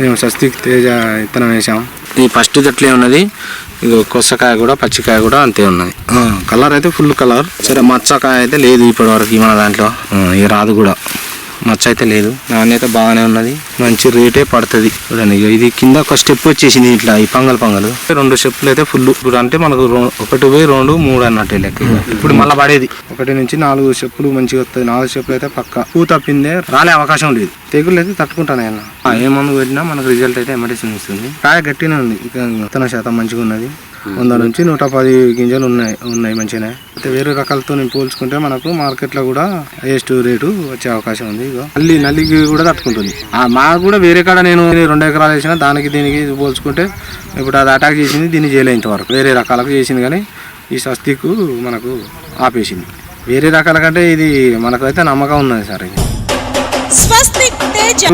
మేము స్వస్తిక్ తేజ విత్తనం వేసాం. ఈ ఫస్ట్ అట్లే ఉన్నది. ఇగో కొచ్చకాయ కూడా పచ్చికాయ కూడా అంతే ఉన్నది. కలర్ అయితే ఫుల్ కలర్. సరే మచ్చకాయ అయితే లేదు ఇప్పటి వరకు మన దాంట్లో. ఈ రాదు కూడా. మచ్చ అయితే లేదు నాణ్యత బాగానే ఉన్నది. మంచి రేటే పడుతుంది. చూడండి ఇది కింద ఒక స్టెప్ వచ్చేసింది ఇట్లా ఈ పంగల్ పంగలు. రెండు స్టెప్లు అయితే ఫుల్ ఇప్పుడు అంటే మనకు ఒకటి పోయి రెండు మూడు అన్నట్టు లెక్క ఇప్పుడు మళ్ళీ పడేది. ఒకటి నుంచి నాలుగు చెప్పులు మంచిగా వస్తుంది నాలుగు చెప్పులు అయితే పక్క. పూ తప్పిందే రాలే అవకాశం లేదు. తెగులు అయితే తట్టుకుంటాను నేను ఏ మందు పెట్టినా మనకు రిజల్ట్ అయితే ఎమర్జెన్సీ ఇస్తుంది కాయ గట్టినే ఉంది. ఇక శాతం మంచిగా ఉన్నది. వంద నుంచి నూట పది గింజలు ఉన్నాయి ఉన్నాయి మంచిగానే. అయితే వేరే రకాలతో పోల్చుకుంటే మనకు మార్కెట్లో కూడా హైయెస్ట్ రేటు వచ్చే అవకాశం ఉంది ఇగో. నల్లి నల్లికి కూడా తట్టుకుంటుంది. మాకు కూడా వేరే కాడ నేను రెండు ఎకరాలు వేసిన దానికి దీనికి పోల్చుకుంటే ఇప్పుడు అది అటాక్ చేసింది దీన్ని చేయలే ఇంతవరకు. వేరే రకాలకు చేసింది కానీ ఈ స్వస్తికు మనకు ఆపేసింది. వేరే రకాల కంటే ఇది మనకైతే నమ్మకం ఉన్నది సార్ ఇది. స్వస్తిక్ తేజ